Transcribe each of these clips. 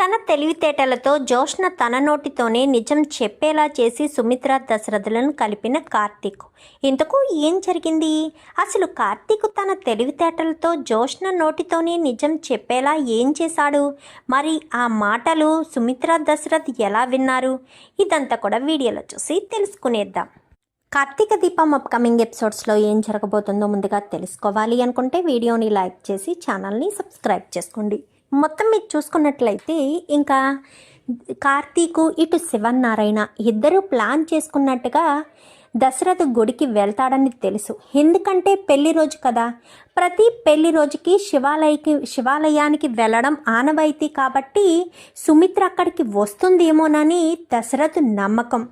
తన తెలివితేటలతో జోష్న తన నోటితోనే నిజం చెప్పేలా చేసి సుమిత్ర దశరథులను కలిపిన కార్తీక్. ఇంతకు ఏం జరిగింది? అసలు కార్తీక్ తన తెలివితేటలతో జోష్న నోటితోనే నిజం చెప్పేలా ఏం చేశాడు? మరి ఆ మాటలు సుమిత్ర దశరథ్ ఎలా విన్నారు? ఇదంతా కూడా వీడియోలో చూసి తెలుసుకునేద్దాం. కార్తీక దీపం అప్కమింగ్ ఎపిసోడ్స్లో ఏం జరగబోతుందో ముందుగా తెలుసుకోవాలి అనుకుంటే వీడియోని లైక్ చేసి ఛానల్ని సబ్స్క్రైబ్ చేసుకోండి. మొత్తం మీరు చూసుకున్నట్లయితే ఇంకా కార్తీకు ఇటు శివన్నారాయణ ఇద్దరు ప్లాన్ చేసుకున్నట్టుగా దశరథ గుడికి వెళ్తాడని తెలుసు. ఎందుకంటే పెళ్ళి రోజు కదా. ప్రతి పెళ్ళి రోజుకి శివాలయకి శివాలయానికి వెళ్ళడం ఆనవాయితీ కాబట్టి సుమిత్ర అక్కడికి వస్తుందేమోనని దశరథ్ నమ్మకం.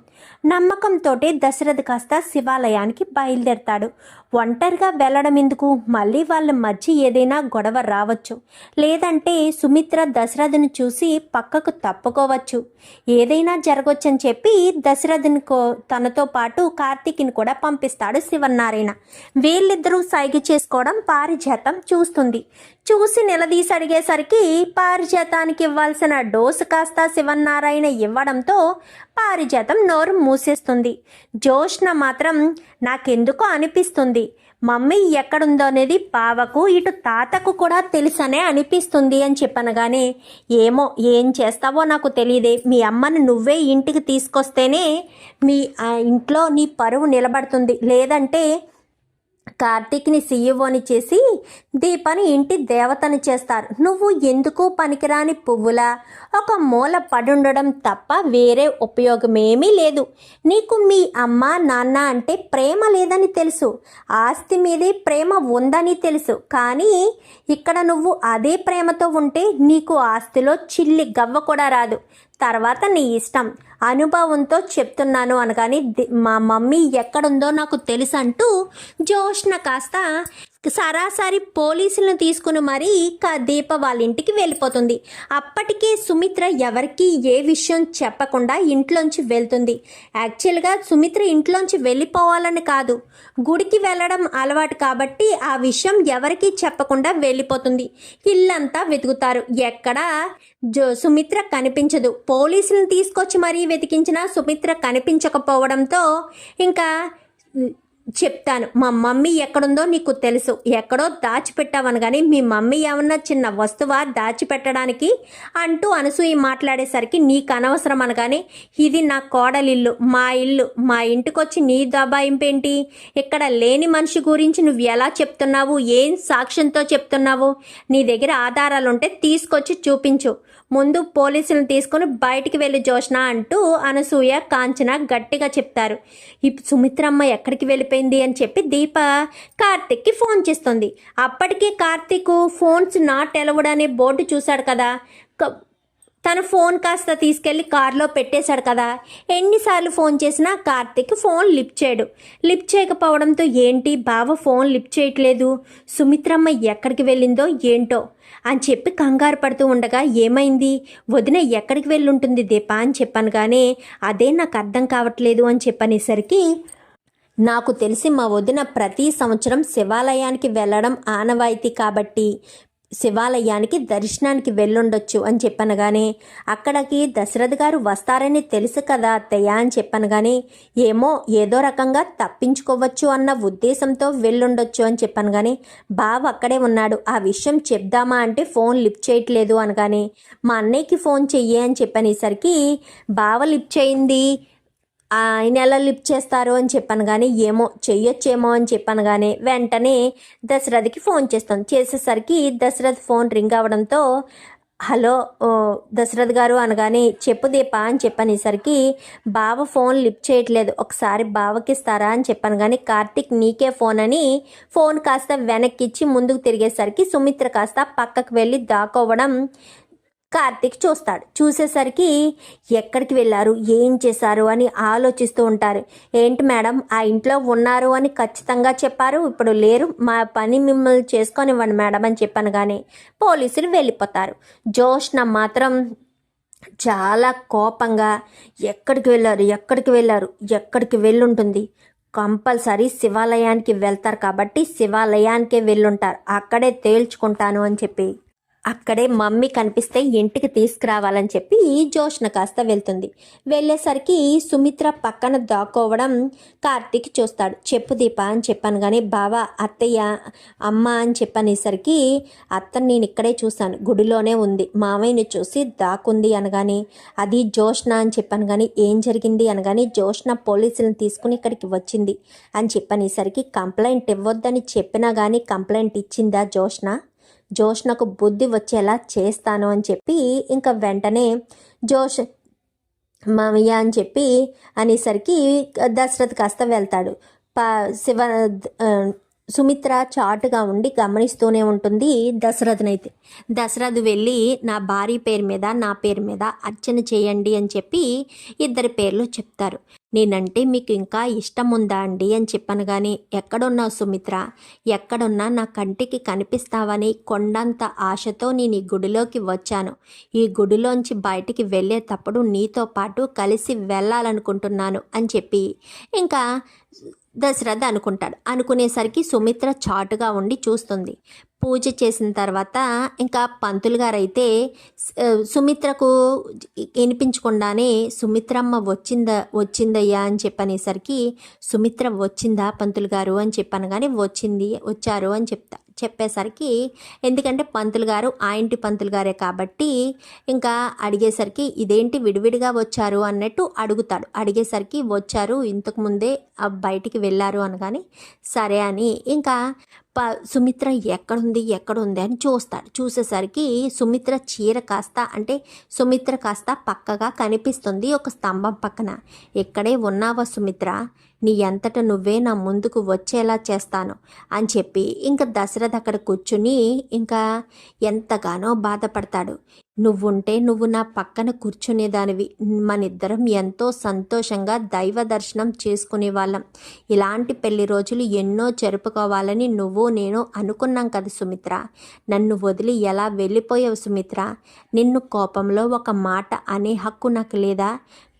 నమ్మకంతో దశరథ్ కాస్త శివాలయానికి బయలుదేరతాడు. ఒంటరిగా వెళ్ళడం ఎందుకు? మళ్ళీ వాళ్ళ మధ్య ఏదైనా గొడవ రావచ్చు. లేదంటే సుమిత్ర దశరథుని చూసి పక్కకు తప్పుకోవచ్చు. ఏదైనా జరగవచ్చని చెప్పి దశరథుని తనతో పాటు కార్తీక్ని కూడా పంపిస్తాడు శివనారాయణ వీళ్ళిద్దరూ సైగ చేసుకోవడం పారిజాతం చూస్తుంది. చూసి నిలదీసి అడిగేసరికి పారిజాతానికి ఇవ్వాల్సిన డోసు కాస్త శివనారాయణ ఇవ్వడంతో పారిజాతం నోరు మూసేస్తుంది. జోష్న మాత్రం నాకెందుకో అనిపిస్తుంది. మమ్మీ ఎక్కడుందో అనేది పావకు ఇటు తాతకు కూడా తెలుసనే అనిపిస్తుంది అని చెప్పనగానే ఏమో ఏం చేస్తావో నాకు తెలియదే మీ అమ్మను నువ్వే ఇంటికి తీసుకొస్తేనే మీ ఇంట్లో నీ పరువు నిలబడుతుంది. లేదంటే కార్తీక్ని సీఈఓని చేసి దీపని ఇంటి దేవతని చేస్తారు. నువ్వు ఎందుకు పనికిరాని పువ్వులా? ఒక మూల పడుండడం తప్ప వేరే ఉపయోగమేమీ లేదు. నీకు మీ అమ్మ నాన్న అంటే ప్రేమ లేదని తెలుసు. ఆస్తి మీదే ప్రేమ ఉందని తెలుసు. కానీ ఇక్కడ నువ్వు అదే ప్రేమతో ఉంటే నీకు ఆస్తిలో చిల్లి గవ్వ కూడా రాదు. తర్వాత నీ ఇష్టం. అనుభవంతో చెప్తున్నాను అనగాని మా మమ్మీ ఎక్కడుందో నాకు తెలుసు అంటూ జోష్న కాస్త సరాసరి పోలీసులను తీసుకుని మరీ క- దీప వాళ్ళ ఇంటికి వెళ్ళిపోతుంది. అప్పటికే సుమిత్ర ఎవరికి ఏ విషయం చెప్పకుండా ఇంట్లోంచి వెళ్తుంది. యాక్చువల్గా సుమిత్ర ఇంట్లోంచి వెళ్ళిపోవాలని కాదు. గుడికి వెళ్ళడం అలవాటు కాబట్టి ఆ విషయం ఎవరికి చెప్పకుండా వెళ్ళిపోతుంది. ఇల్లంతా వెతుకుతారు. ఎక్కడా జో సుమిత్ర కనిపించదు. పోలీసులను తీసుకొచ్చి మరీ వెతికించినా సుమిత్ర కనిపించకపోవడంతో ఇంకా చెప్తాను. మా మమ్మీ ఎక్కడుందో నీకు తెలుసు. ఎక్కడో దాచిపెట్టావను కానీ మీ మమ్మీ ఏమన్నా చిన్న వస్తువా దాచిపెట్టడానికి అంటూ అనసూయ మాట్లాడేసరికి నీకు అనవసరం అనగానే ఇది నా కోడలిల్లు మా ఇల్లు మా ఇంటికొచ్చి నీ దబాయింపేంటి? ఇక్కడ లేని మనిషి గురించి నువ్వు ఎలా చెప్తున్నావు? ఏం సాక్ష్యంతో చెప్తున్నావు? నీ దగ్గర ఆధారాలు ఉంటే తీసుకొచ్చి చూపించు. ముందు పోలీసులను తీసుకొని బయటికి వెళ్ళి జోష్న అంటూ అనసూయ కాంచన గట్టిగా చెప్తారు. ఇప్పుడు సుమిత్రమ్మ ఎక్కడికి వెళ్ళిపోయింది అని చెప్పి దీప కార్తిక్కి ఫోన్ చేస్తుంది. అప్పటికే కార్తిక్ ఫోన్స్ నాట్ ఎలవడనే బోర్డు చూశాడు కదా. క- తన ఫోన్ కాస్త తీసుకెళ్ళి కారులో పెట్టేశాడు కదా. ఎన్నిసార్లు ఫోన్ చేసినా కార్తిక్ ఫోన్ లిఫ్ట్ చేయడు. లిఫ్ట్ చేయకపోవడంతో ఏంటి బావ ఫోన్ లిఫ్ట్ చేయట్లేదు? సుమిత్రమ్మ ఎక్కడికి వెళ్ళిందో ఏంటో? అని చెప్పి కంగారు పడుతూ ఉండగా ఏమైంది? వదిన ఎక్కడికి వెళ్ళుంటుంది దీప అని చెప్పాను కానీ అదే నాకు అర్థం కావట్లేదు అని చెప్పనేసరికి నాకు తెలిసి మా వదిన ప్రతి సంవత్సరం శివాలయానికి వెళ్ళడం ఆనవాయితీ కాబట్టి శివాలయానికి దర్శనానికి వెళ్ళుండొచ్చు అని చెప్పనగానే అక్కడికి దశరథ్ గారు వస్తారని తెలుసు కదా అత్తయ్య అని చెప్పనగానే ఏమో ఏదో రకంగా తప్పించుకోవచ్చు అన్న ఉద్దేశంతో వెళ్ళుండొచ్చు అని చెప్పనగానే బావ అక్కడే ఉన్నాడు. ఆ విషయం చెప్దామా అంటే ఫోన్ లిఫ్ట్ చేయట్లేదు అనగానే మా అన్నయ్యకి ఫోన్ చెయ్యి అని చెప్పనేసరికి బావ లిఫ్ట్ చేయింది. ఆయన ఎలా లిఫ్ట్ చేస్తారు అని చెప్పాను కానీ ఏమో చెయ్యొచ్చేమో అని చెప్పాను కానీ వెంటనే దశరథకి ఫోన్ చేస్తాను. చేసేసరికి దశరథ్ ఫోన్ రింగ్ అవ్వడంతో హలో దశరథ్ గారు అనగానే చెప్పు దీపా అని చెప్పనేసరికి బావ ఫోన్ లిఫ్ట్ చేయట్లేదు ఒకసారి బావకి ఇస్తారా అని చెప్పాను కానీ కార్తిక్ నీకే ఫోన్ అని ఫోన్ కాస్త వెనక్కి ఇచ్చి ముందుకు తిరిగేసరికి సుమిత్ర కాస్త పక్కకు వెళ్ళి దాకోవడం కార్తిక్ చూస్తాడు. చూసేసరికి ఎక్కడికి వెళ్ళారు? ఏం చేశారు? అని ఆలోచిస్తూ ఉంటారు. ఏంటి మేడం ఆ ఇంట్లో ఉన్నారు అని ఖచ్చితంగా చెప్పారు. ఇప్పుడు లేరు. మా పని మిమ్మల్ని చేసుకొనివ్వండి మేడం అని చెప్పాను కానీ పోలీసులు వెళ్ళిపోతారు. జోష్న మాత్రం చాలా కోపంగా ఎక్కడికి వెళ్ళారు? ఎక్కడికి వెళ్ళారు? ఎక్కడికి వెళ్ళుంటుంది? కంపల్సరీ శివాలయానికి వెళ్తారు కాబట్టి శివాలయానికే వెళ్ళుంటారు. అక్కడే తేల్చుకుంటాను అని చెప్పి అక్కడే మమ్మీ కనిపిస్తే ఇంటికి తీసుకురావాలని చెప్పి జోష్న కాస్త వెళ్తుంది. వెళ్ళేసరికి సుమిత్ర పక్కన దాక్కోవడం కార్తీక్ చూస్తాడు. చెప్పు దీప అని చెప్పాను కానీ బావ అత్తయ్య అమ్మ అని చెప్పనేసరికి అత్తని నేను ఇక్కడే చూశాను. గుడిలోనే ఉంది. మామయ్యని చూసి దాక్కుంది అనగాని అది జోష్న అని చెప్పాను కానీ ఏం జరిగింది అనగాని జోష్న పోలీసులను తీసుకుని ఇక్కడికి వచ్చింది అని చెప్పనేసరికి కంప్లైంట్ ఇవ్వొద్దని చెప్పినా కానీ కంప్లైంట్ ఇచ్చిందా జోష్న? జోష్నకు బుద్ధి వచ్చేలా చేస్తాను అని చెప్పి ఇంకా వెంటనే జోష్ మామయ్య అని చెప్పి అనేసరికి దశరథ్ కాస్త వెళ్తాడు. ప శివ సుమిత్ర చాటుగా ఉండి గమనిస్తూనే ఉంటుంది దశరథనైతే. దశరథ్ వెళ్ళి నా భార్య పేరు మీద నా పేరు మీద అర్చన చేయండి అని చెప్పి ఇద్దరి పేర్లు చెప్తారు. నేనంటే మీకు ఇంకా ఇష్టం ఉందా అండి అని చెప్పాను కానీ ఎక్కడున్నావు సుమిత్ర? ఎక్కడున్నా నా కంటికి కనిపిస్తావని కొండంత ఆశతో నేను ఈ గుడిలోకి వచ్చాను. ఈ గుడిలోంచి బయటికి వెళ్ళేటప్పుడు నీతో పాటు కలిసి వెళ్ళాలనుకుంటున్నాను అని చెప్పి. ఇంకా దశరథ అనుకుంటాడు. అనుకునేసరికి సుమిత్ర చాటుగా ఉండి చూస్తుంది. పూజ చేసిన తర్వాత ఇంకా పంతులు గారైతే సుమిత్రకు వినిపించకుండానే సుమిత్రమ్మ వచ్చిందా వచ్చిందయ్యా అని చెప్పనేసరికి సుమిత్ర వచ్చిందా పంతులు గారు అని చెప్పాను కానీ వచ్చింది వచ్చారు అని చెప్తా. చెప్పేసరికి ఎందుకంటే పంతులు గారు ఆ ఇంటి పంతులు గారే కాబట్టి ఇంకా అడిగేసరికి ఇదేంటి విడివిడిగా వచ్చారు అన్నట్టు అడుగుతాడు. అడిగేసరికి వచ్చారు ఇంతకు ముందే బయటికి వెళ్ళారు అనగాని సరే అని ఇంకా ప సుమిత్ర ఎక్కడుంది ఎక్కడుంది అని చూస్తాడు. చూసేసరికి సుమిత్ర చీర కాస్త అంటే సుమిత్ర కాస్త పక్కగా కనిపిస్తుంది ఒక స్తంభం పక్కన. ఇక్కడే ఉన్నావా సుమిత్ర? నీ అంతట నువ్వే నా ముందుకు వచ్చేలా చేస్తాను అని చెప్పి ఇంకా దశరథ అక్కడ కూర్చుని ఇంకా ఎంతగానో బాధపడతాడు. నువ్వుంటే నువ్వు నా పక్కన కూర్చునేదానివి. మనిద్దరం ఎంతో సంతోషంగా దైవ దర్శనం చేసుకునే వాళ్ళం ఇలాంటి పెళ్ళి రోజులు ఎన్నో జరుపుకోవాలని నువ్వు నేను అనుకున్నాం కదా సుమిత్ర. నన్ను వదిలి ఎలా వెళ్ళిపోయావు సుమిత్ర? నిన్ను కోపంలో ఒక మాట అనే హక్కు నాకు లేదా?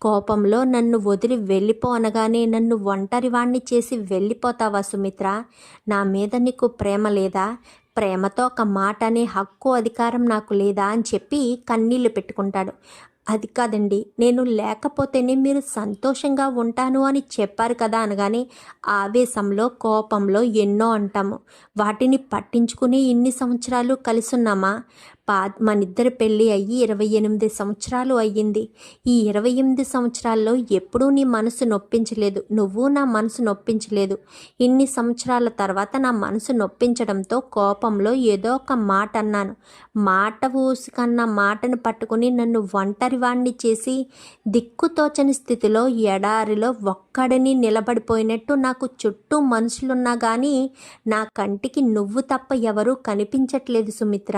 కోపంలో నన్ను వదిలి వెళ్ళిపో అనగానే నన్ను ఒంటరివాణ్ణి చేసి వెళ్ళిపోతావా సుమిత్ర? నా మీద నీకు ప్రేమ లేదా? ప్రేమతో ఒక మాట అనే హక్కు అధికారం నాకు లేదా? అని చెప్పి కన్నీళ్ళు పెట్టుకుంటాడు. అది కాదండి నేను లేకపోతేనే మీరు సంతోషంగా ఉంటాను అని చెప్పారు కదా అనగానే ఆవేశంలో కోపంలో ఎన్నో అంటాము. వాటిని పట్టించుకుని ఇన్ని సంవత్సరాలు కలిసున్నామా పా మనిద్దరి పెళ్ళి అయ్యి ఇరవై ఎనిమిది సంవత్సరాలు అయ్యింది. ఈ ఇరవై ఎనిమిది సంవత్సరాల్లో ఎప్పుడూ నీ మనసు నొప్పించలేదు. నువ్వు నా మనసు నొప్పించలేదు. ఇన్ని సంవత్సరాల తర్వాత నా మనసు నొప్పించడంతో కోపంలో ఏదో ఒక మాట అన్నాను. మాట ఊసి కన్నా మాటను పట్టుకుని నన్ను ఒంటరివాణ్ణి చేసి దిక్కుతోచని స్థితిలో ఎడారిలో ఒక్కడిని నిలబడిపోయినట్టు నాకు చుట్టూ మనుషులున్నా కానీ నా కంటికి నువ్వు తప్ప ఎవరూ కనిపించట్లేదు సుమిత్ర.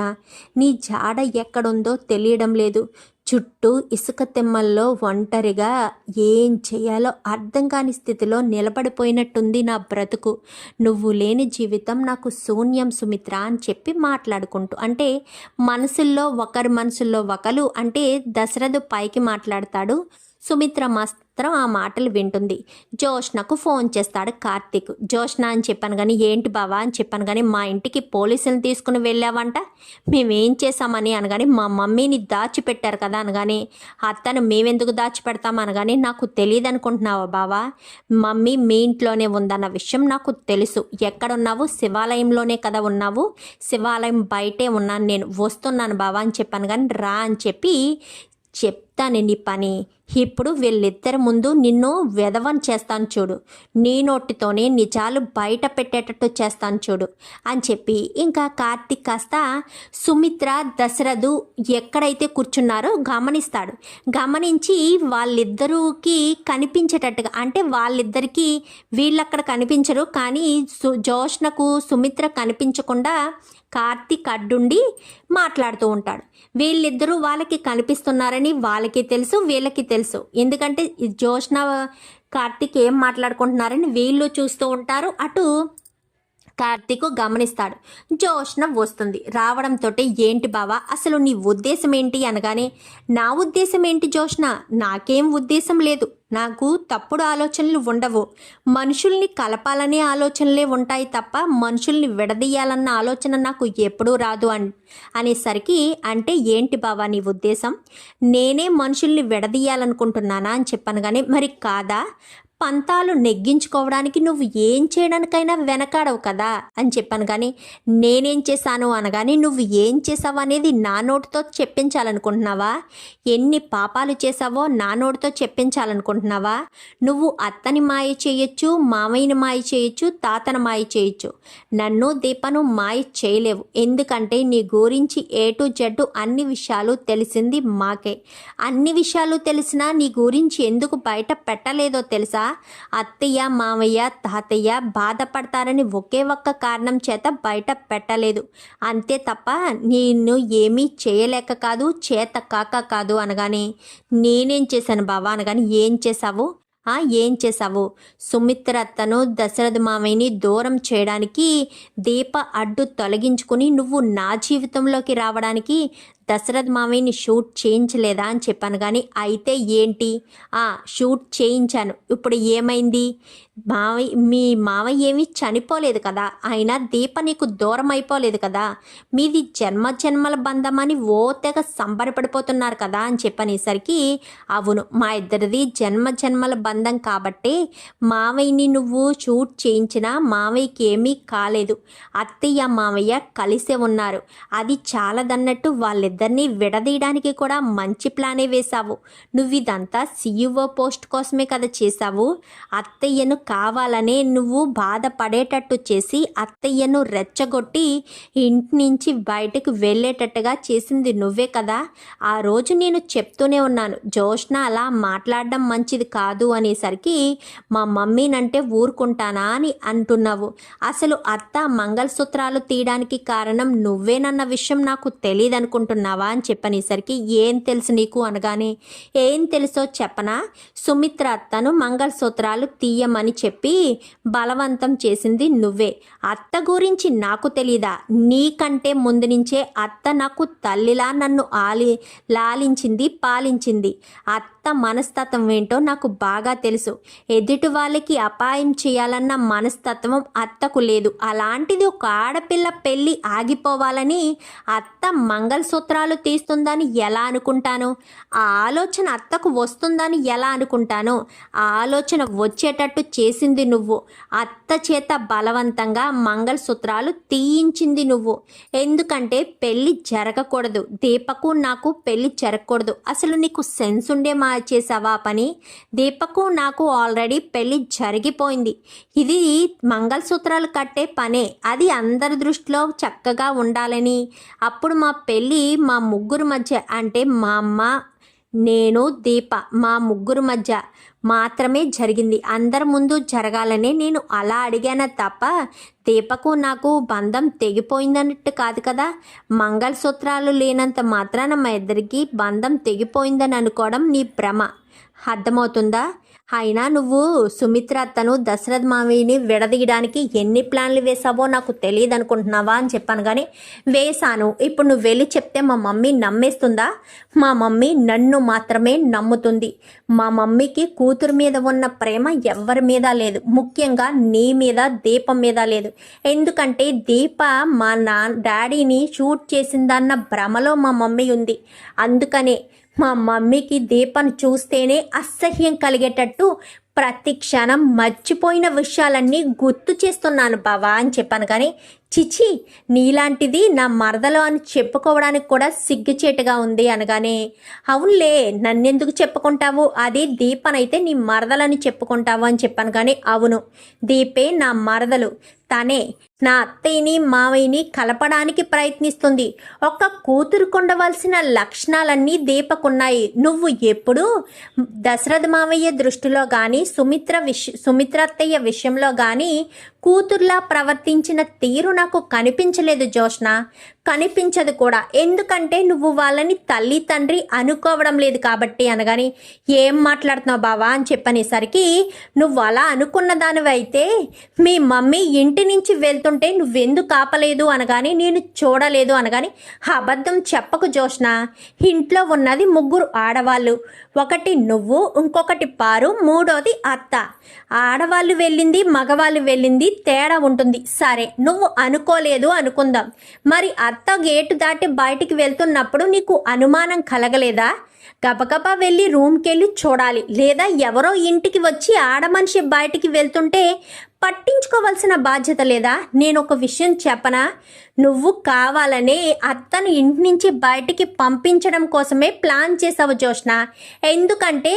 నీ జాడ ఎక్కడుందో తెలియడం లేదు. చుట్టూ ఇసుక తిమ్మల్లో ఒంటరిగా ఏం చేయాలో అర్థం కాని స్థితిలో నిలబడిపోయినట్టుంది నా బ్రతుకు. నువ్వు లేని జీవితం నాకు శూన్యం సుమిత్ర అని చెప్పి మాట్లాడుకుంటూ అంటే మనసుల్లో ఒకరి మనసుల్లో ఒకరు అంటే దశరథు పైకి మాట్లాడతాడు. సుమిత్ర మాత్రం ఆ మాటలు వింటుంది. జోష్నకు ఫోన్ చేస్తాడు కార్తీక్. జోష్న అని చెప్పాను కానీ ఏంటి బావా? అని చెప్పాను కానీ మా ఇంటికి పోలీసులను తీసుకుని వెళ్ళావంట? మేమేం చేసామని అనగాని మా మమ్మీని దాచిపెట్టారు కదా? అనగానే అత్తను మేమెందుకు దాచిపెడతాం? అనగానే నాకు తెలియదు అనుకుంటున్నావా బావా? మమ్మీ మీ ఇంట్లోనే ఉందన్న విషయం నాకు తెలుసు. ఎక్కడున్నావు? శివాలయంలోనే కదా ఉన్నావు. శివాలయం బయటే ఉన్నాను. నేను వస్తున్నాను బావా అని చెప్పాను కానీ రా అని చెప్పి చెప్ చెప్తాను నీ పని. ఇప్పుడు వీళ్ళిద్దరి ముందు నిన్ను వెధవని చేస్తాను చూడు. నీ నోటితోనే నిజాలు బయట పెట్టేటట్టు చేస్తాను చూడు అని చెప్పి ఇంకా కార్తీక్ కాస్త సుమిత్ర దశరథు ఎక్కడైతే కూర్చున్నారో గమనిస్తాడు. గమనించి వాళ్ళిద్దరికి కనిపించేటట్టుగా అంటే వాళ్ళిద్దరికీ వీళ్ళక్కడ కనిపించరు కానీ సు జోష్నకు సుమిత్ర కనిపించకుండా కార్తీక్ అడ్డుండి మాట్లాడుతూ ఉంటాడు. వీళ్ళిద్దరూ వాళ్ళకి కనిపిస్తున్నారని వాళ్ళకి తెలుసు వీళ్ళకి తెలుసు. ఎందుకంటే జోష్న కార్తీక్ ఏం మాట్లాడుకుంటున్నారని వీళ్ళు చూస్తూ ఉంటారు. అటు కార్తీక్ గమనిస్తాడు. జోష్ణ వస్తుంది. రావడంతో ఏంటి బావా? అసలు నీ ఉద్దేశం ఏంటి అనగానే నా ఉద్దేశం ఏంటి జోష్ణ నాకేం ఉద్దేశం లేదు. నాకు తప్పుడు ఆలోచనలు ఉండవు. మనుషుల్ని కలపాలనే ఆలోచనలే ఉంటాయి తప్ప మనుషుల్ని విడదీయాలన్న ఆలోచన నాకు ఎప్పుడూ రాదు అన్ అనేసరికి అంటే ఏంటి బావా నీ ఉద్దేశం? నేనే మనుషుల్ని విడదీయాలనుకుంటున్నానా అని చెప్పాను కానీ మరి కాదా? పంతాలు నెగ్గించుకోవడానికి నువ్వు ఏం చేయడానికైనా వెనకాడవు కదా అని చెప్పాను. కానీ నేనేం చేశాను అనగానే నువ్వు ఏం చేసావు అనేది నా నోటితో చెప్పించాలనుకుంటున్నావా? ఎన్ని పాపాలు చేసావో నా నోటితో చెప్పించాలనుకుంటున్నావా? నువ్వు అత్తని మాయ చేయొచ్చు మామయ్యని మాయ చేయొచ్చు తాతని మాయ చేయొచ్చు. నన్ను దీపను మాయ చేయలేవు. ఎందుకంటే నీ గురించి ఏ టు జడ్డు అన్ని విషయాలు తెలిసింది మాకే. అన్ని విషయాలు తెలిసినా నీ గురించి ఎందుకు బయట పెట్టలేదో తెలుసా? అత్తయ్య మామయ్య తాతయ్య బాధపడతారని ఒకే ఒక్క కారణం చేత బయట పెట్టలేదు. అంతే తప్ప నేను ఏమీ చేయలేక కాదు చేత కాక కాదు అనగానే నేనేం చేశాను బావా అనగానే ఏం చేశావు? ఆ ఏం చేశావు? సుమిత్రత్తను దశరథ మామయ్యని దూరం చేయడానికి దీప అడ్డు తొలగించుకుని నువ్వు నా జీవితంలోకి రావడానికి దశరథ మామయ్యని షూట్ చేయించలేదా అని చెప్పాను. కానీ అయితే ఏంటి? ఆ షూట్ చేయించాను. ఇప్పుడు ఏమైంది? మావయ్య మీ మావయ్య ఏమీ చనిపోలేదు కదా? అయినా దీప నీకు దూరం అయిపోలేదు కదా? మీది జన్మ జన్మల బంధం అని ఓ తెగ సంబరపడిపోతున్నారు కదా? అని చెప్పనేసరికి అవును మా ఇద్దరిది జన్మ జన్మల బంధం కాబట్టి మావయ్యని నువ్వు షూట్ చేయించినా మావయ్యకి ఏమీ కాలేదు. అత్తయ్య మావయ్య కలిసే ఉన్నారు. అది చాలదన్నట్టు వాళ్ళిద్దరినీ విడదీయడానికి కూడా మంచి ప్లానే వేశావు. నువ్వు ఇదంతా సీఈఓ పోస్ట్ కోసమే కదా చేశావు. అత్తయ్యను కావాలనే నువ్వు బాధపడేటట్టు చేసి అత్తయ్యను రెచ్చగొట్టి ఇంటి నుంచి బయటకు వెళ్ళేటట్టుగా చేసింది నువ్వే కదా. ఆ రోజు నేను చెప్తూనే ఉన్నాను జోష్న అలా మాట్లాడడం మంచిది కాదు అనేసరికి మా మమ్మీనంటే ఊరుకుంటానా అని అంటున్నావు. అసలు అత్త మంగళసూత్రాలు తీయడానికి కారణం నువ్వేనన్న విషయం నాకు తెలియదు అనుకుంటున్నావా అని చెప్పనేసరికి ఏం తెలుసు నీకు? అనగానే ఏం తెలుసో చెప్పనా? సుమిత్ర అత్తను మంగళసూత్రాలు తీయమని చెప్పి బలవంతం చేసింది నువ్వే. అత్త గురించి నాకు తెలీదా? నీకంటే ముందు నుంచే అత్త నాకు తల్లిలా నన్ను ఆలి లాలించింది పాలించింది. అత్త మనస్తత్వం ఏంటో నాకు బాగా తెలుసు. ఎదుటి వాళ్ళకి అపాయం చేయాలన్న మనస్తత్వం అత్తకు లేదు. అలాంటిది ఒక ఆడపిల్ల పెళ్ళి ఆగిపోవాలని అత్త మంగళసూత్రాలు తీస్తుందని ఎలా అనుకుంటాను? ఆ ఆలోచన అత్తకు వస్తుందని ఎలా అనుకుంటాను? ఆ ఆలోచన వచ్చేటట్టు చేసింది నువ్వు. అత్త చేత బలవంతంగా మంగళసూత్రాలు తీయించింది నువ్వు. ఎందుకంటే పెళ్ళి జరగకూడదు. దీపకు నాకు పెళ్ళి జరగకూడదు. అసలు నీకు సెన్స్ ఉండే మా చేసావా పని? దీపకు నాకు ఆల్రెడీ పెళ్ళి జరిగిపోయింది. ఇది మంగళసూత్రాలు కట్టే పనే. అది అందరి దృష్టిలో చక్కగా ఉండాలని. అప్పుడు మా పెళ్ళి మా ముగ్గురు మధ్య అంటే మా అమ్మ నేను దీప మా ముగ్గురు మధ్య మాత్రమే జరిగింది. అందరి ముందు జరగాలనే నేను అలా అడిగాను తప్ప దీపకు నాకు బంధం తెగిపోయిందన్నట్టు కాదు కదా. మంగళసూత్రాలు లేనంత మాత్రాన మా ఇద్దరికి బంధం తెగిపోయిందని అనుకోవడం నీ భ్రమ. అర్థమవుతుందా? అయినా నువ్వు సుమిత్ర అతను దశరథ్ మావిని విడదీయడానికి ఎన్ని ప్లాన్లు వేసావో నాకు తెలియదు అనుకుంటున్నావా అని చెప్పాను కానీ వేశాను. ఇప్పుడు నువ్వు వెళ్ళి చెప్తే మా మమ్మీ నమ్మేస్తుందా? మా మమ్మీ నన్ను మాత్రమే నమ్ముతుంది. మా మమ్మీకి కూతురు మీద ఉన్న ప్రేమ ఎవరి మీద లేదు. ముఖ్యంగా నీ మీద దీపం మీద లేదు. ఎందుకంటే దీప మా నా డాడీని షూట్ చేసిందన్న భ్రమలో మా మమ్మీ ఉంది. అందుకనే మా మమ్మీకి దీపను చూస్తేనే అసహ్యం కలిగేటట్టు ప్రతి క్షణం మర్చిపోయిన విషయాలన్నీ గుర్తు చేస్తున్నాను బావా అని చెప్పాను కానీ చిచి నీలాంటిది నా మరదలో అని చెప్పుకోవడానికి కూడా సిగ్గుచేటుగా ఉంది అనగానే అవునులే నన్నెందుకు చెప్పుకుంటావు? అది దీపనైతే నీ మరదలని చెప్పుకుంటావు అని చెప్పాను కానీ అవును దీపే నా మరదలు. తనే నా అత్తయ్యని మావయ్యని కలపడానికి ప్రయత్నిస్తుంది. ఒక కూతురు కొండవలసిన లక్షణాలన్నీ దీపకున్నాయి. నువ్వు ఎప్పుడు దశరథ మావయ్య దృష్టిలో కానీ సుమిత్ర విష సుమిత్ర అత్తయ్య విషయంలో కానీ కూతుర్లా ప్రవర్తించిన తీరు నాకు కనిపించలేదు జోష్న కనిపించదు కూడా. ఎందుకంటే నువ్వు వాళ్ళని తల్లి తండ్రి అనుకోవడం లేదు కాబట్టి అనగాని ఏం మాట్లాడుతున్నావు బావా అని చెప్పనేసరికి నువ్వు అలా అనుకున్న దానివైతే మీ మమ్మీ ఇంటి నుంచి వెళ్తుంటే నువ్వెందుకు ఆపలేదు అనగాని నేను చూడలేదు అనగాని అబద్ధం చెప్పకు జోష్న. ఇంట్లో ఉన్నది ముగ్గురు ఆడవాళ్ళు. ఒకటి నువ్వు ఇంకొకటి పారు మూడోది అత్త. ఆడవాళ్ళు వెళ్ళింది మగవాళ్ళు వెళ్ళింది తేడా ఉంటుంది. సరే నువ్వు అనుకోలేదు అనుకుందాం. మరి భర్త గేటు దాటి బయటికి వెళ్తున్నప్పుడు నీకు అనుమానం కలగలేదా? గబగబా వెళ్ళి రూమ్కి వెళ్ళి చూడాలి. లేదా ఎవరో ఇంటికి వచ్చి ఆడమనిషి బయటికి వెళ్తుంటే పట్టించుకోవాల్సిన బాధ్యత లేదా? నేను ఒక విషయం చెప్పనా? నువ్వు కావాలనే అత్తను ఇంటి నుంచి బయటికి పంపించడం కోసమే ప్లాన్ చేసావు జోష్న ఎందుకంటే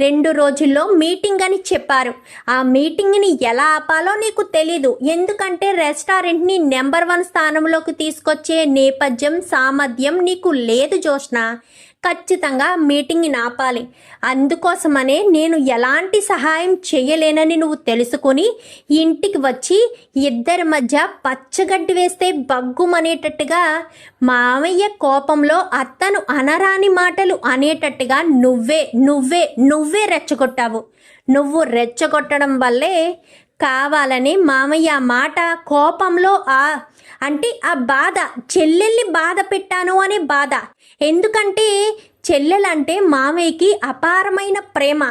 రెండు రోజుల్లో మీటింగ్ అని చెప్పారు. ఆ మీటింగ్ని ఎలా ఆపాలో నీకు తెలీదు. ఎందుకంటే రెస్టారెంట్ని నెంబర్ వన్ స్థానంలోకి తీసుకొచ్చే నేపథ్యం సామర్థ్యం నీకు లేదు జోష్న ఖచ్చితంగా మీటింగ్ని ఆపాలి అందుకోసమనే నేను ఎలాంటి సహాయం చేయలేనని నువ్వు తెలుసుకుని ఇంటికి వచ్చి ఇద్దరి మధ్య పచ్చగడ్డి వేస్తే బగ్గుమనేటట్టుగా మామయ్య కోపంలో అత్తను అనరాని మాటలు అనేటట్టుగా నువ్వే నువ్వే నువ్వే రెచ్చగొట్టావు. నువ్వు రెచ్చగొట్టడం వల్లే కావాలని మామయ్య మాట కోపంలో ఆ అంటే ఆ బాధ చెల్లెల్ని బాధ పెట్టాను అనే బాధ. ఎందుకంటే చెల్లెలంటే మామయ్యకి అపారమైన ప్రేమ.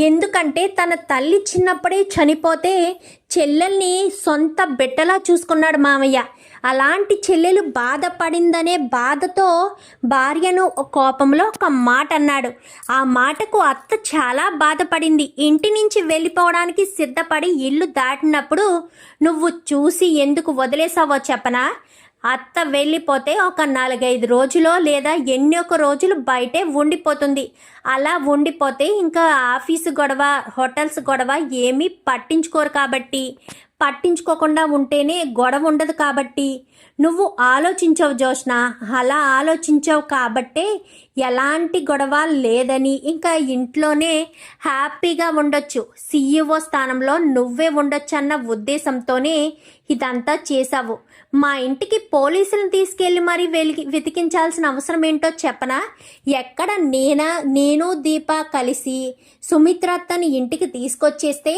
ఎందుకంటే తన తల్లి చిన్నప్పుడే చనిపోతే చెల్లెల్ని సొంత బిడ్డలా చూసుకున్నాడు మామయ్య. అలాంటి చెల్లెలు బాధపడిందనే బాధతో భార్యను కోపంలో ఒక మాట అన్నాడు. ఆ మాటకు అత్త చాలా బాధపడింది. ఇంటి నుంచి వెళ్ళిపోవడానికి సిద్ధపడి ఇల్లు దాటినప్పుడు నువ్వు చూసి ఎందుకు వదిలేసావో చెప్పనా? అత్త వెళ్ళిపోతే ఒక నాలుగైదు రోజులో లేదా ఎన్ని ఒక రోజులు బయటే ఉండిపోతుంది. అలా ఉండిపోతే ఇంకా ఆఫీసు గొడవ హోటల్స్ గొడవ ఏమీ పట్టించుకోరు కాబట్టి. పట్టించుకోకుండా ఉంటేనే గొడవ ఉండదు కాబట్టి. నువ్వు ఆలోచించవు జోష్న అలా ఆలోచించావు కాబట్టే ఎలాంటి గొడవ లేదని ఇంకా ఇంట్లోనే హ్యాపీగా ఉండొచ్చు. సీఈఓ స్థానంలో నువ్వే ఉండొచ్చు అన్న ఉద్దేశంతోనే ఇదంతా చేశావు. మా ఇంటికి పోలీసులను తీసుకెళ్ళి మరి వెలిగి వెతికించాల్సిన అవసరం ఏంటో చెప్పనా? ఎక్కడ నేనా నేను దీప కలిసి సుమిత్రత్తని ఇంటికి తీసుకొచ్చేస్తే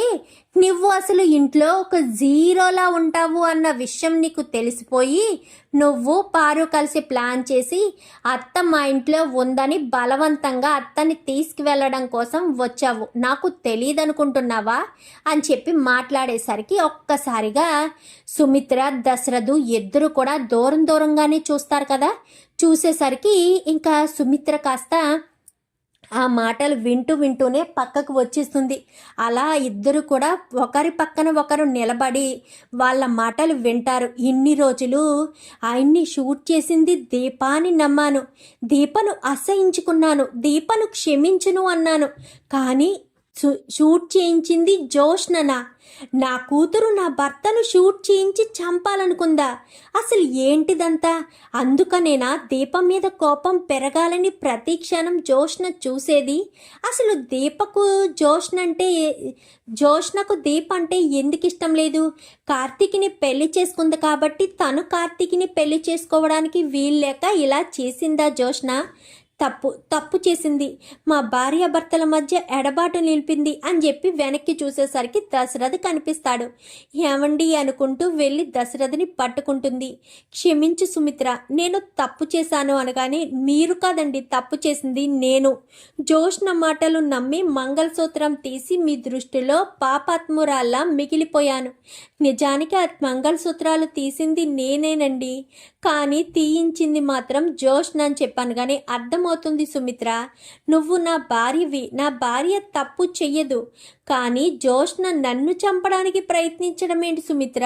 నువ్వు అసలు ఇంట్లో ఒక జీరోలా ఉంటావు అన్న విషయం నీకు తెలిసిపోయి నువ్వు పారు కలిసి ప్లాన్ చేసి అత్త మా ఇంట్లో ఉందని బలవంతంగా అత్తని తీసుకువెళ్ళడం కోసం వచ్చావు. నాకు తెలియదనుకుంటున్నావా అని చెప్పి మాట్లాడేసరికి ఒక్కసారిగా సుమిత్ర దశరథు ఇద్దరు కూడా దూరం దూరంగానే చూస్తారు కదా. చూసేసరికి ఇంకా సుమిత్ర కాస్త ఆ మాటలు వింటూ వింటూనే పక్కకు వచ్చేస్తుంది. అలా ఇద్దరు కూడా ఒకరి పక్కన ఒకరు నిలబడి వాళ్ళ మాటలు వింటారు. ఇన్ని రోజులు ఆయన్ని షూట్ చేసింది దీపాని నమ్మాను. దీపను అసహించుకున్నాను. దీపను క్షమించును అన్నాను. కానీ షూట్ చేయించింది జోష్ననా? నా కూతురు నా భర్తను షూట్ చేయించి చంపాలనుకుందా? అసలు ఏంటిదంతా? అందుకనేనా దీపం మీద కోపం పెరగాలని ప్రతి క్షణం జోష్న చూసేది? అసలు దీపకు జోష్న అంటే జోష్నకు దీప్ అంటే ఎందుకు ఇష్టం లేదు? కార్తీక్ని పెళ్ళి చేసుకుంది కాబట్టి తను కార్తీక్ని పెళ్ళి చేసుకోవడానికి వీల్లేక ఇలా చేసిందా జోష్న? తప్పు తప్పు చేసింది. మా భార్యాభర్తల మధ్య ఎడబాటు నిలిపింది అని చెప్పి వెనక్కి చూసేసరికి దశరథ కనిపిస్తాడు. ఏమండి అనుకుంటూ వెళ్ళి దశరథని పట్టుకుంటుంది. క్షమించు సుమిత్ర నేను తప్పు చేశాను అనగానే మీరు కాదండి తప్పు చేసింది నేను. జోష్న మాటలు నమ్మి మంగళసూత్రం తీసి మీ దృష్టిలో పాపాత్మురాల్లా మిగిలిపోయాను. నిజానికి ఆ మంగళసూత్రాలు తీసింది నేనేనండి. కానీ తీయించింది మాత్రం జోష్న అని చెప్పాను. కానీ అర్థమవుతుంది సుమిత్ర నువ్వు నా భార్యవి. నా భార్య తప్పు చెయ్యదు. కానీ జోష్న నన్ను చంపడానికి ప్రయత్నించడం ఏంటి సుమిత్ర?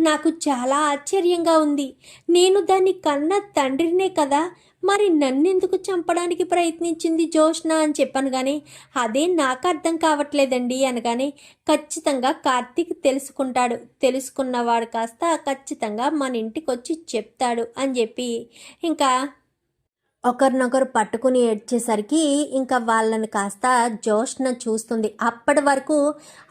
నాకు చాలా ఆశ్చర్యంగా ఉంది. నేను దాన్ని కన్న తండ్రినే కదా మరి నన్నెందుకు చంపడానికి ప్రయత్నించింది జోష్న అని చెప్పాను కానీ అదే నాకు అర్థం కావట్లేదండి అనగానే ఖచ్చితంగా కార్తీక్ తెలుసుకుంటాడు. తెలుసుకున్నవాడు కాస్త ఖచ్చితంగా మన ఇంటికి వచ్చి చెప్తాడు అని చెప్పి. ఇంకా ఒకరినొకరు పట్టుకుని ఏడ్చేసరికి ఇంకా వాళ్ళని కాస్త జోష్న చూస్తుంది. అప్పటి వరకు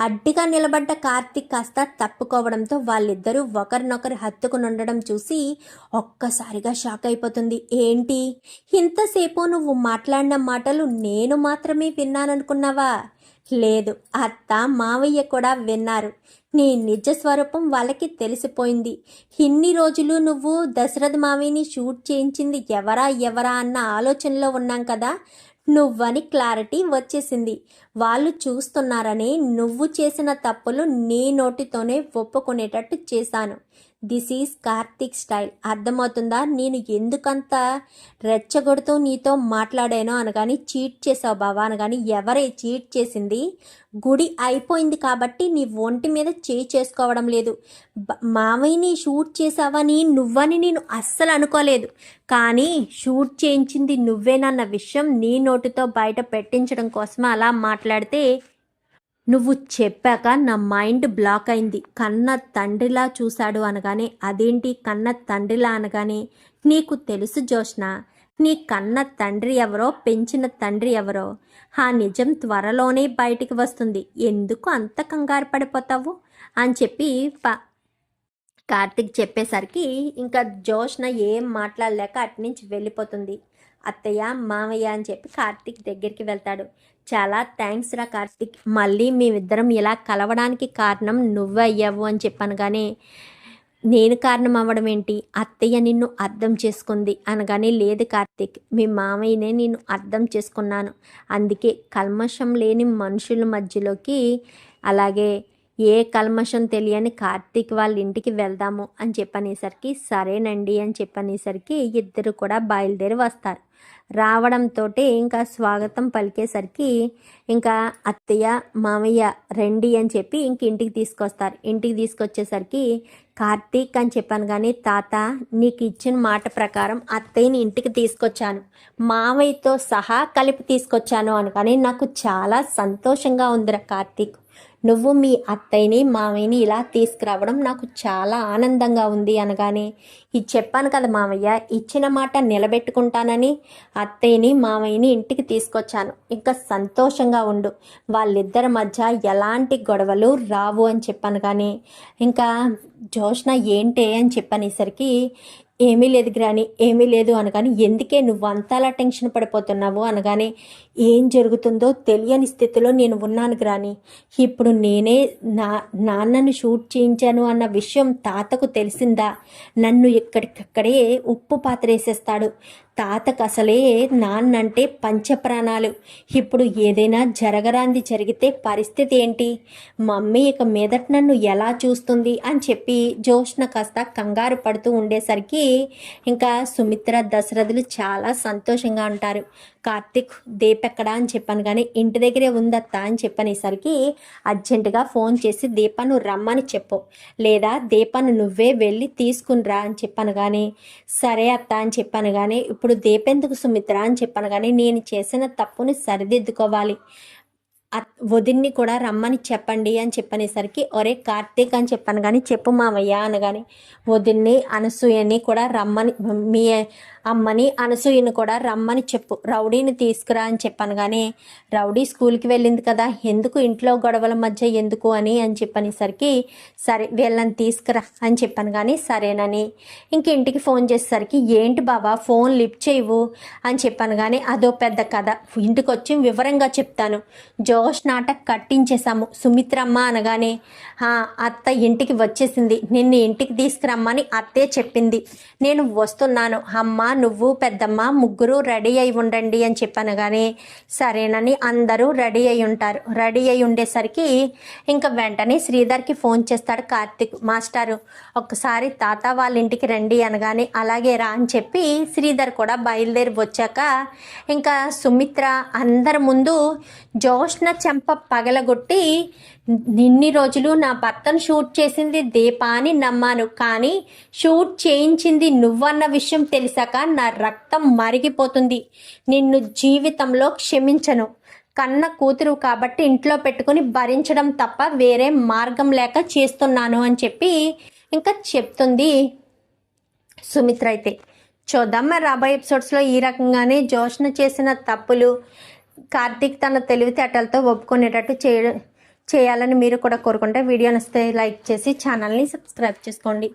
అడ్డిగా నిలబడ్డ కార్తీక్ కాస్త తప్పుకోవడంతో వాళ్ళిద్దరూ ఒకరినొకరు హత్తుకుని ఉండడం చూసి ఒక్కసారిగా షాక్ అయిపోతుంది. ఏంటి? ఇంతసేపు నువ్వు మాట్లాడిన మాటలు నేను మాత్రమే విన్నాననుకున్నావా? లేదు. అత్త మావయ్య కూడా విన్నారు. నీ నిజ స్వరూపం వాళ్ళకి తెలిసిపోయింది. ఇన్ని రోజులు నువ్వు దశరథ మావయ్యని షూట్ చేయించింది ఎవరా ఎవరా అన్న ఆలోచనలో ఉన్నాం కదా? నువ్వని క్లారిటీ వచ్చేసింది. వాళ్ళు చూస్తున్నారని నువ్వు చేసిన తప్పులు నీ నోటితోనే ఒప్పుకునేటట్టు చేశాను. This is Karthik style. అర్థమవుతుందా? నేను ఎందుకంత రెచ్చగొడుతూ నీతో మాట్లాడానో అనగాని చీట్ చేసావు బావా అనగాని ఎవరే చీట్ చేసింది? గుడి అయిపోయింది కాబట్టి నీ ఒంటి మీద చేయి చేసుకోవడం లేదు. మామయ్యని మావయ్యని షూట్ చేసావని నువ్వని నేను అస్సలు అనుకోలేదు. కానీ షూట్ చేయించింది నువ్వేనన్న విషయం నీ నోటితో బయట పెట్టించడం కోసం అలా మాట్లాడితే నువ్వు చెప్పాక నా మైండ్ బ్లాక్ అయింది. కన్న తండ్రిలా చూశాడు అనగానే అదేంటి కన్న తండ్రిలా అనగానే? నీకు తెలుసు జోష్న నీ కన్న తండ్రి ఎవరో పెంచిన తండ్రి ఎవరో? ఆ నిజం త్వరలోనే బయటికి వస్తుంది. ఎందుకు అంత కంగారు పడిపోతావు? అని చెప్పి ప కార్తిక్ చెప్పేసరికి ఇంకా జోష్న ఏం మాట్లాడలేక అటు నుంచి వెళ్ళిపోతుంది. అత్తయ్య మామయ్య అని చెప్పి కార్తిక్ దగ్గరికి వెళ్తాడు. చాలా థ్యాంక్స్ రా కార్తిక్. మళ్ళీ మేమిద్దరం ఇలా కలవడానికి కారణం నువ్వే అయ్యావు అని చెప్పాను కానీ నేను కారణం అవ్వడం ఏంటి? అత్తయ్య నిన్ను అర్థం చేసుకుంది అనగానే లేదు కార్తిక్ మీ మామయ్యనే నేను అర్థం చేసుకున్నాను. అందుకే కల్మషం లేని మనుషుల మధ్యలోకి అలాగే ఏ కల్మషం తెలియని కార్తీక్ వాళ్ళ ఇంటికి వెళ్దాము అని చెప్పనేసరికి సరేనండి అని చెప్పనేసరికి ఇద్దరు కూడా బయలుదేరి వస్తారు. రావడంతో ఇంకా స్వాగతం పలికేసరికి ఇంకా అత్తయ్య మామయ్య రండి అని చెప్పి ఇంక ఇంటికి తీసుకొస్తారు. ఇంటికి తీసుకొచ్చేసరికి కార్తీక్ అని చెప్పాను కానీ తాత నీకు ఇచ్చిన మాట ప్రకారం అత్తయ్యని ఇంటికి తీసుకొచ్చాను. మామయ్యతో సహా కలిపి తీసుకొచ్చాను అనగానే నాకు చాలా సంతోషంగా ఉందిరా కార్తీక్. నువ్వు మీ అత్తయ్యని మామయ్యని ఇలా తీసుకురావడం నాకు చాలా ఆనందంగా ఉంది అనగానే ఇది చెప్పాను కదా మామయ్య ఇచ్చిన మాట నిలబెట్టుకుంటానని అత్తయ్యని మామయ్యని ఇంటికి తీసుకొచ్చాను. ఇంకా సంతోషంగా ఉండు. వాళ్ళిద్దరి మధ్య ఎలాంటి గొడవలు రావు అని చెప్పాను కానీ ఇంకా జోష్న ఏంటే అని చెప్పనేసరికి ఏమీ లేదు గ్రాని ఏమీ లేదు అనగానే ఎందుకే నువ్వు అంతలా టెన్షన్ పడిపోతున్నావు? అనగానే ఏం జరుగుతుందో తెలియని స్థితిలో నేను ఉన్నాను గ్రాని. ఇప్పుడు నేనే నా నాన్నను షూట్ చేయించాను అన్న విషయం తాతకు తెలిసిందా? నన్ను ఎక్కడికక్కడే ఉప్పు పాత్రేసేస్తాడు. తాతకు అసలే నాన్నంటే పంచప్రాణాలు. ఇప్పుడు ఏదైనా జరగరాంది జరిగితే పరిస్థితి ఏంటి? మమ్మీ ఇక మీదట నన్ను ఎలా చూస్తుంది అని చెప్పి జోష్న కాస్త కంగారు పడుతూ ఉండేసరికి ఇంకా సుమిత్ర దశరథులు చాలా సంతోషంగా ఉంటారు. కార్తిక్ ఎక్కడ అని చెప్పాను కానీ ఇంటి దగ్గరే ఉందత్తా అని చెప్పనేసరికి అర్జెంటుగా ఫోన్ చేసి దీపాను రమ్మని చెప్పు. లేదా దీపాను నువ్వే వెళ్ళి తీసుకునిరా అని చెప్పాను కానీ సరే అత్త అని చెప్పాను కానీ ఇప్పుడు దీపెందుకు సుమిత్ర అని చెప్పాను కానీ నేను చేసిన తప్పుని సరిదిద్దుకోవాలి. వదిన్ని కూడా రమ్మని చెప్పండి అని చెప్పనేసరికి ఒరే కార్తీక్ అని చెప్పాను కానీ చెప్పు మామయ్య అనగాని వదిన్ని అనసూయని కూడా రమ్మని మీ అమ్మని అనసూయని కూడా రమ్మని చెప్పు రౌడీని తీసుకురా అని చెప్పాను కానీ రౌడీ స్కూల్కి వెళ్ళింది కదా ఎందుకు ఇంట్లో గొడవల మధ్య ఎందుకు అని అని చెప్పనేసరికి సరే వీళ్ళని తీసుకురా అని చెప్పాను కానీ సరేనని ఇంక ఇంటికి ఫోన్ చేసేసరికి ఏంటి బాబా ఫోన్ లిఫ్ట్ చేయవు అని చెప్పాను కానీ అదో పెద్ద కథ ఇంటికి వచ్చి వివరంగా చెప్తాను జో జోష్ నాటక్ కట్టించేశాము. సుమిత్రమ్మ అనగానే అత్త ఇంటికి వచ్చేసింది. నిన్ను ఇంటికి తీసుకురమ్మని అత్తే చెప్పింది. నేను వస్తున్నాను. అమ్మ నువ్వు పెద్దమ్మ ముగ్గురు రెడీ అయి ఉండండి అని చెప్పాను కానీ సరేనని అందరూ రెడీ అయి ఉంటారు. రెడీ అయి ఉండేసరికి ఇంకా వెంటనే శ్రీధర్కి ఫోన్ చేస్తాడు కార్తిక్. మాస్టారు ఒక్కసారి తాత వాళ్ళ ఇంటికి రండి అనగానే అలాగే రా అని చెప్పి శ్రీధర్ కూడా బయలుదేరి వచ్చాక ఇంకా సుమిత్ర అందరి ముందు జోష్న చెంప పగలగొట్టి నిన్ని రోజులు నా భర్తను షూట్ చేసింది దీపా అని నమ్మాను. కానీ షూట్ చేయించింది నువ్వన్న విషయం తెలిసాక నా రక్తం మరిగిపోతుంది. నిన్ను జీవితంలో క్షమించను. కన్న కూతురు కాబట్టి ఇంట్లో పెట్టుకుని భరించడం తప్ప వేరే మార్గం లేక చేస్తున్నాను అని చెప్పి ఇంకా చెప్తుంది సుమిత్ర అయితే. చూద్దాం మరి రాబోయే ఎపిసోడ్స్లో ఈ రకంగానే జోష్న చేసిన తప్పులు కార్తీక్ తన తెలివితేటలతో ఒప్పుకునేటట్టు చేయడం చేయాలని మీరు కూడా కోరుకుంటే వీడియో నచ్చితే లైక్ చేసి ఛానల్ని సబ్స్క్రైబ్ చేసుకోండి.